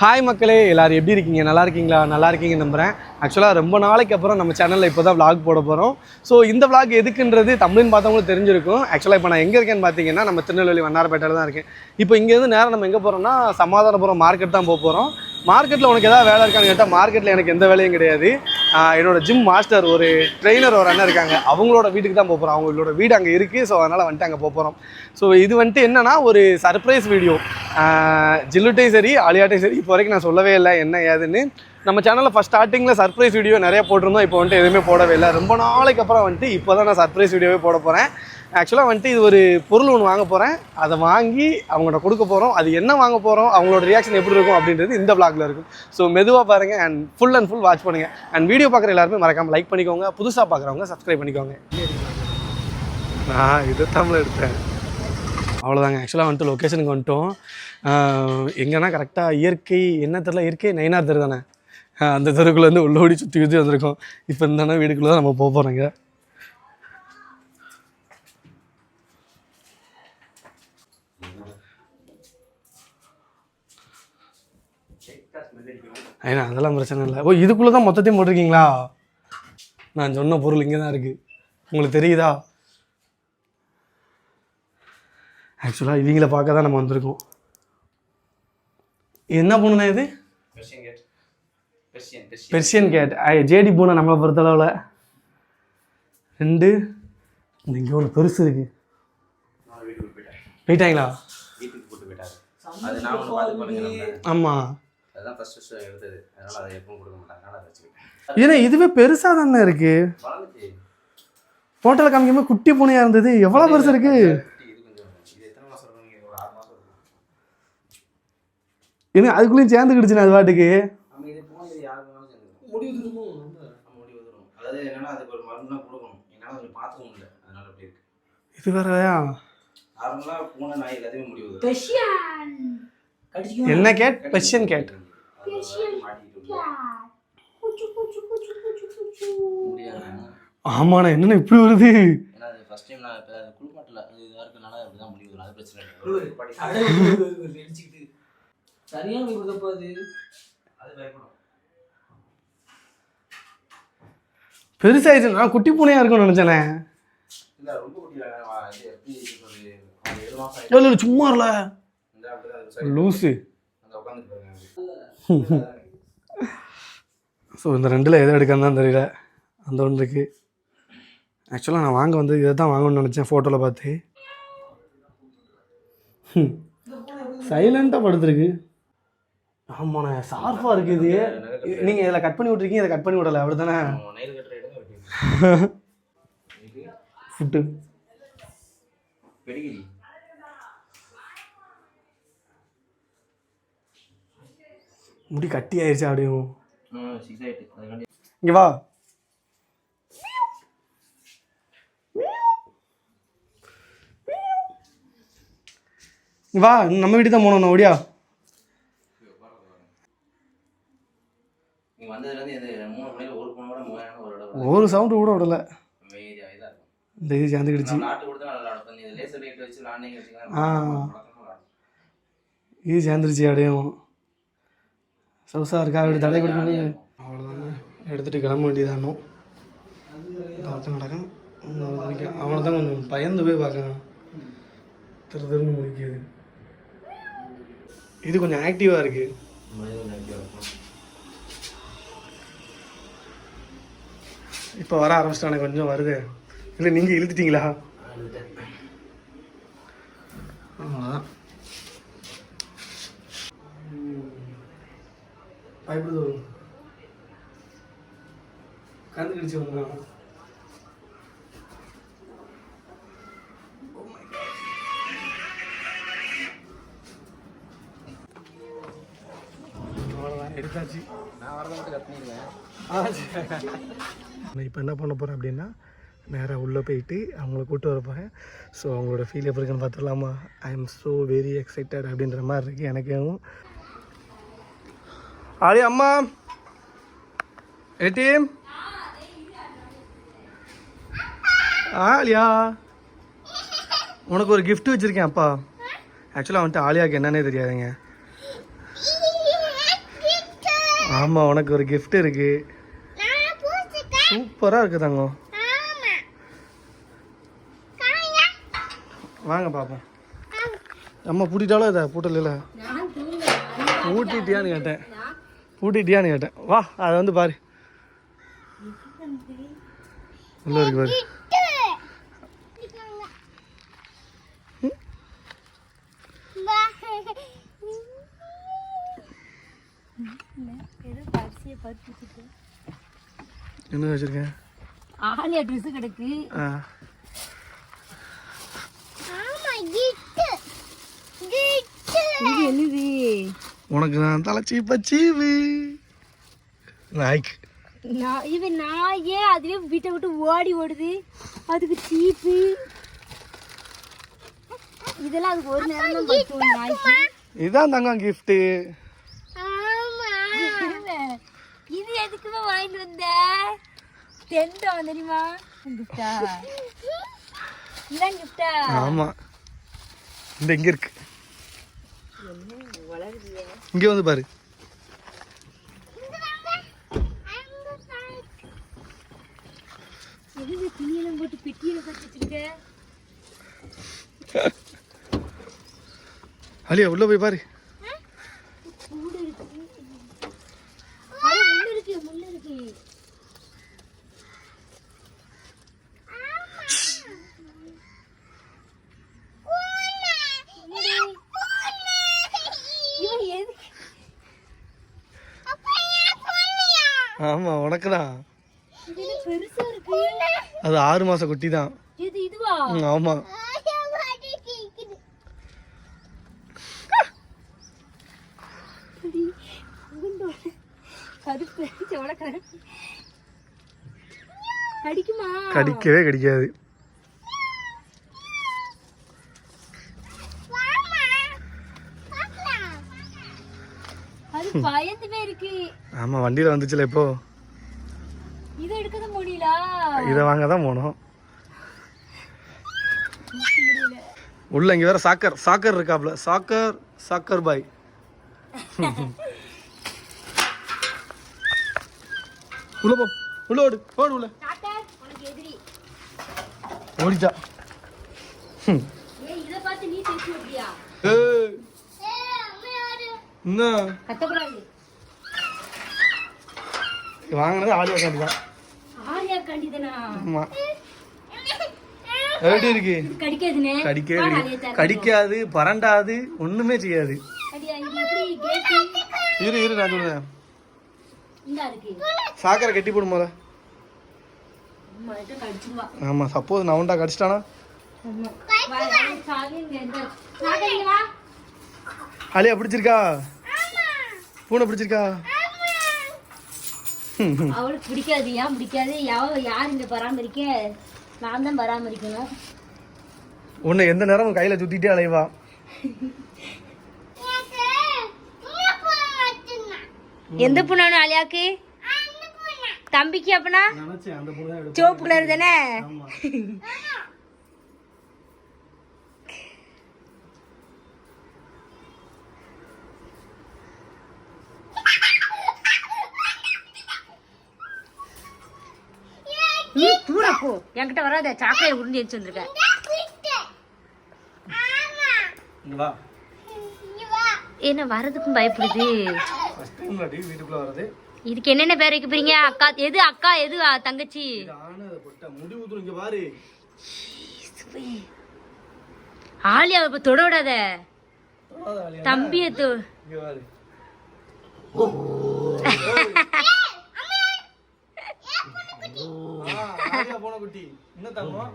Hi மக்களே எல்லாரும் எப்படி இருக்கீங்க? நல்லா இருக்கீங்களா? நல்லா இருக்கீங்க நம்புறேன். ஆக்சுவலாக ரொம்ப நாளைக்கு அப்புறம் நம்ம சேனலில் இப்போ தான் விளாக் போட போகிறோம் ஸோ இந்த விளாக் எதுக்குன்றது தமிழ்னு பார்த்தவங்களுக்கு தெரிஞ்சிருக்கும். ஆக்சுவலாக இப்போ நான் எங்கே இருக்கேன்னு பார்த்தீங்கன்னா நம்ம திருநெல்வேலி வண்ணாரப்பேட்டையில் தான் இருக்கேன். இப்போ இங்கேருந்து நேரம் நம்ம எங்கே போகிறோம்னா சமாதானபுரம் மார்க்கெட் தான் போக போகிறோம் மார்க்கெட்டில் உனக்கு ஏதாவது வேலை இருக்கான்னு கேட்டால் மார்க்கெட்டில் எனக்கு எந்த வேலையும் கிடையாது. என்னோட ஜிம் மாஸ்டர் ஒரு ட்ரெயினர் ஒரு அண்ணன் இருக்காங்க. அவங்களோட வீட்டுக்கு தான் போக போகிறோம் அவங்களோட வீடு அங்கே இருக்குது ஸோ அதனால் வந்துட்டு அங்கே போக போகிறோம் ஸோ இது வந்துட்டு என்னென்னா ஒரு சர்ப்ரைஸ் வீடியோ ஜில்லுட்டையும் சரி ஆலியாட்டையும் சரி இப்போ வரைக்கும் நான் சொல்லவே இல்லை என்ன ஏதுன்னு. நம்ம சேனலில் ஃபஸ்ட் ஸ்டார்டிங்கில் சர்ப்ரைஸ் வீடியோ நிறைய போட்டிருந்தோம். இப்போ வந்துட்டு எதுவுமே போடவே இல்லை. ரொம்ப நாளைக்கு அப்புறம் வந்துட்டு இப்போ தான் நான் சர்ப்ரைஸ் வீடியோவே போட போகிறேன் ஆக்சுவலாக வந்துட்டு இது ஒரு பொருள் ஒன்று வாங்க போகிறேன் அதை வாங்கி அவங்கள்ட்ட கொடுக்க போகிறோம் அது என்ன வாங்க போகிறோம் அவங்களோட ரியாக்ஷன் எப்படி இருக்கும் அப்படின்றது இந்த vlogல இருக்கும். ஸோ மெதுவாக பாருங்கள் and full and full watch பண்ணுங்கள் அண்ட் வீடியோ பார்க்குற எல்லாருமே மறக்காமல் லைக் பண்ணிக்கோங்க. புதுசாக பார்க்குறவங்க சப்ஸ்கிரைப் பண்ணிக்கோங்க. நான் இதை தமிழ் எடுத்தேன். அவ்வளோதாங்க ஆக்சுவலாக வந்துட்டு லொக்கேஷனுக்கு வந்துட்டோம். எங்கன்னா கரெக்டாக இயற்கை என்ன தெரில இயற்கை நைனார் தெரு தானே? அந்த தெருக்குள்ளேருந்து உள்ளோடி சுற்றி சுற்றி வந்திருக்கோம். இப்போ இந்த வீடுக்குள்ளே தான் நம்ம போக போகிறோங்க ஏன்னா அதெல்லாம் பிரச்சனை இல்லை. ஓ இதுக்குள்ளே தான் மொத்தத்தையும் போட்டிருக்கீங்களா? நான் சொன்ன பொருள் இங்கே தான் இருக்குது உங்களுக்கு தெரியுதா? ஆக்சுவலாக இவங்கள பார்க்க தான் நம்ம வந்திருக்கோம். என்ன பண்ணுண்ணே இது? பெர்ஷியன் கேட் ஜேடி பூனை நம்மளை பொறுத்தளவில் ரெண்டு இங்கே ஒன்று பெருசு இருக்கு போயிட்டாங்களா ஆமாம் ஏன்னா இதுவே பெருசாக தானே இருக்கு? ஃபோட்டோவில் காமிக்கும்போது குட்டி பூனையாக இருந்தது. எவ்வளோ பெருசு இருக்கு? ஒரு ஏன்னா அதுக்குள்ளேயும் சேர்ந்துக்கிடுச்சு அது பாட்டுக்கு நம்ம இது போன இது யாரு வேணாலும் சேர்ந்துக்கும் முடிவு திரும்பவும் நம்ம முடிவு தரும் அதாவது என்னன்னா அதுக்கு ஒரு மருந்துலாம் கொடுக்கணும் என்னால் கொஞ்சம் பார்க்கவும் இல்லை அதனால அப்படி இருக்கு இது வேறயா? நார்மலாக பூனை நாய் முடிவு தரும் பெர்ஷியன் கடிச்சிக்கும் என்ன கேட்? Persian gate. மாட்டிக்கிட்டு உள்ள. குச்சு குச்சு குச்சு குச்சு குச்சு. முடியாது. ஆமாண்ணா என்னண்ணா இப்படி வருது? ஃபர்ஸ்ட் டைம் நான் இப்போ குளிப்பாட்டில் இதாக இருக்கனால அப்படி தான் முடிவு அது பிரச்சனை இல்லை. அடிச்சுக்கிட்டு சரியான போய் கொடுத்தப்போ அது. அது பயப்படும். பெருசாயிடுச்சு நான் குட்டி பூனையாக இருக்கும்னு நினச்சேனே. இல்ல இல்ல, சும்மா இல்ல. லூஸு ஸோ இந்த ரெண்டில் எதை எடுக்கான்னு தான் தெரியல. அந்த ஒன்று இருக்குது ஆக்சுவலாக நான் வாங்க வந்து இதை தான் வாங்கணும்னு நினச்சேன் ஃபோட்டோவில் பார்த்து. சைலண்ட்டாக படுத்துருக்கு. ஆமாண்ணே ஷார்ப்பாக இருக்குது நீங்கள் இதில் கட் பண்ணி விட்ருக்கீங்க இதை கட் பண்ணி விடலை அப்படி தானே அவன் நெயில் கட்டுற இடம் வெட்டி இது ஃபுட்டு. பெடிகிரி. முடி கட்டி ஆயிடுச்சு அப்படியும் இங்கே வா. வா நம்ம வீட்டுக்கு தான் மூணு மணியில் ஒரு சவுண்டு கூட விடல. இந்த இது சேர்ந்துக்கிடுச்சு. ஆ. இது சேர்ந்துருச்சு அப்படியும் சவுசா இருக்கா? அப்படி தடை கொடுக்கணும். அவ்வளோதாங்க எடுத்துகிட்டு கிளம்ப வேண்டியதானோ பார்த்து நடக்கும். அவனை தான் கொஞ்சம் பயந்து போய் பார்க்கணும். திரு திருன்னு முடிக்குது. இது கொஞ்சம் ஆக்டிவாக இருக்குது இப்போ வர ஆரம்பிச்சிட்டானே கொஞ்சம் வருது. இல்லை நீங்கள் இழுத்துட்டீங்களா? அவ்வளோதான் பயப்படுது கந்து கடிச்சு எடுத்தாச்சு. நான் வரதை மட்டும் கட் பண்ணிடுவேன் நான் இப்போ என்ன பண்ண போகிறேன் அப்படின்னா நேராக உள்ளே போயிட்டு அவங்கள கூப்பிட்டு வர போகிறேன் ஸோ அவங்களோட ஃபீல் எப்படி இருக்குன்னு பார்த்துடலாமா I am so very excited அப்படின்ற மாதிரி இருக்குது எனக்கும். ஆடி அம்மா. ஏட்டி. ஆலியா. உனக்கு ஒரு gift வச்சுருக்கேன் அப்பா. ஆக்சுவலாக வந்துட்டு ஆலியாவுக்கு என்னன்னே தெரியாதுங்க. ஆமா உனக்கு ஒரு gift இருக்கு. சூப்பரா இருக்கு தங்கம். வாங்க பாப்போம். அம்மா பூட்டிட்டாலும் இதை பூட்டல பூட்டிட்டியான்னு கேட்டேன். பூட்டிட்டியான்னு கேட்டேன். வா அதை வந்து பாரு. உள்ள இருக்கு பாரு. என்ன வச்சிருக்கேன்? ஆலியா ட்ரெஸ் கிடக்கு ஆ இது என்னது? உனக்கு நான் தலைச்சி பச்சீவு. நாய்க்கு. நான் இவன் நாயே அதுவே வீட்டை விட்டு ஓடி ஓடுது. அதுக்கு சீப்பு. இதெல்லாம் அதுக்கு ஒரு நேரம் தான் பத்தும் நாய்க்கு இதுதான் தங்கம் கிஃப்ட்டு இது எதுக்குமே வாங்கிட்டு வந்த? தெண்டம் தெரியுமா? கிஃப்டா இதான் கிஃப்டா ஆமாம் இந்த இங்கே இருக்கு. இங்கே வந்து பாரு. அலியா உள்ள போய் பாரு கூடு இருக்கு அது முள்ளு இருக்கு முள்ளு இருக்கு இவன் எதுக்கு ஆமா உனக்கு தான் அது ஆறு மாச குட்டி தான் ஆமா. கடிக்கவே கடிக்காது அது பயந்துமே இருக்கு ஆமா வண்டியில வந்துச்சுல இப்போ. இதை எடுக்கத முடியல? இதை வாங்க தான் போனோம் உள்ள இங்க வேற சாக்கர் சாக்கர் இருக்காப்ல. சாக்கர் சாக்கர் பாய் உள்ள போ. உள்ள ஓடு. ஓடு உள்ள. ஓடிச்சா. ஏய் இத பார்த்து நீ பேசி அப்படியா ஏய், என்ன? வாங்கினது ஆடியோ கார்டு தான். ஆரியா கண்டிதனா ஆமா எப்படி இருக்கு? கடிக்காதுனே. கடிக்கவே வா, கடி- நாளைக்கு தரேன். கடிக்காது பரண்டாது ஒண்ணுமே செய்யாது. இரு இரு நான் சொல்றேன். சாக்கரை கட்டி போடும் போல ஆமா சப்போஸ் நான் உண்டா கடிச்சிட்டானா ஆமா வா, வா, சாவிங்க இந்த சாவிங்க வா அலியா பிடிச்சிருக்கா? பூனை பிடிச்சிருக்கா. அவளுக்கு பிடிக்காது. ஏன் பிடிக்காது? யார் இந்த பராமரிக்க? நான் தான் பராமரிக்கணும். உன்னை எந்த நேரமும் கையில சுத்திட்டே அலைவா? எந்த பூனானு அலியாக்கு தம்பிக்கு அப்பனா? நினைச்சேன் அந்த பூனை தான் சிவப்பு கலர் தானே? நீ தூர போ. என்கிட்ட வராத. சாக்கடை உருண்டி வச்சு வந்திருக்க. இங்க வா. என்ன வரதுக்கும் பயப்படுது. இதுக்கு என்னென்ன பேர் வைக்க போறீங்க? அக்கா எது அக்கா எது தங்கச்சி? பாரு. ஆலியா இப்ப தொட விடாத. தம்பிய தொ இங்க பாரு ஆ, பூனைக்குட்டி. என்ன தங்கம்?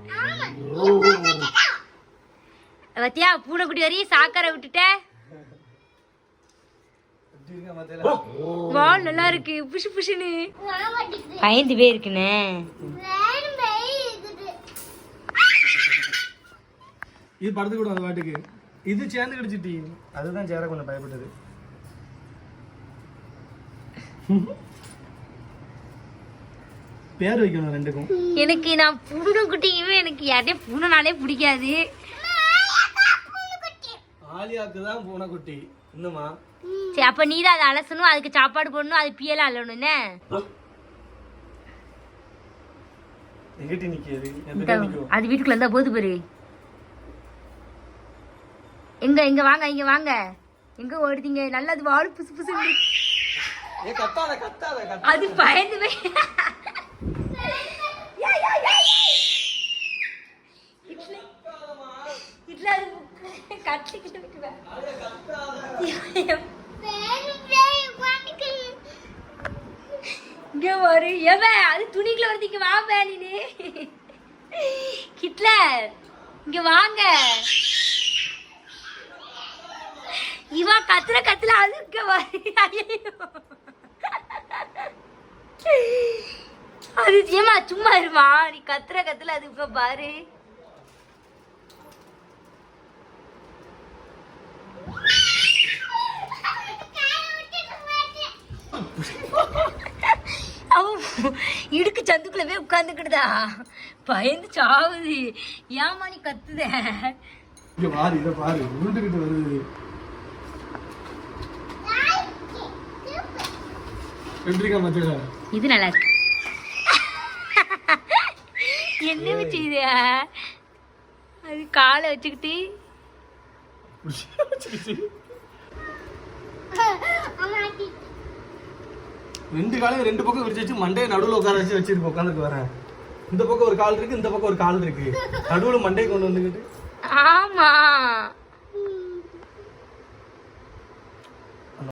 பத்தியா பூனைக்குட்டி வரையும் சாக்கரை விட்டுட்ட? வால் நல்லா இருக்கு புஷு புஷுன்னு. பயந்து போய் இருக்குண்ணே இது படுத்து கூட அந்த பாட்டுக்கு. இது சேர்ந்து கிடச்சிட்டி அதுதான் சேர கொஞ்சம் பயப்பட்டது. பேர் வைக்கணும் ரெண்டுக்கும். எனக்கு நான் பூனைக்குட்டியுமே எனக்கு யார்ட்டையும் பூனைனாலே பிடிக்காது. ஆலியாக்கு தான் பூனைக்குட்டி. இன்னுமா? சரி அப்ப நீ தான் அதை அலசணும் அதுக்கு சாப்பாடு போடணும் அது என்ன? நிக்கிறது இந்த அது வீட்டுக்குள்ள இருந்தா போது பாரு. எங்க இங்க வாங்க இங்க வாங்க. எங்க ஓடுதீங்க? நல்லா அது வாழு புசு புசு அது பயந்து போய் கட்டிக்கிட்டு விட்டுருவேன். இங்க ஒரு எவன் அது துணிக்குள்ள வருது. வா பே நீனு. ஹிட்லர் இங்க வாங்க. இவா கத்துற கத்துல அது இங்க அது ஏமா சும்மா இருமா? நீ கத்துற கத்துல அது இப்ப பாரு இடுக்கு சந்துக்குள்ள போய் உட்காந்துக்கிட்டுதா பயந்து சாவுது. ஏமா நீ கத்துத? இங்க பாரு இத பாரு. உருண்டுகிட்டு வருது. இது நல்லா இருக்கு. என்ன வச்சு இது? அது காலை வச்சுக்கிட்டு. ரெண்டு காலையும் ரெண்டு பக்கம் விரிச்சு வச்சு மண்டையை நடுவில் உட்கார வச்சு வச்சிருக்கு உட்காந்துருக்கு வரேன். இந்த பக்கம் ஒரு கால் இருக்கு இந்த பக்கம் ஒரு கால் இருக்கு. நடுவில் மண்டையை கொண்டு வந்துக்கிட்டு. ஆமா.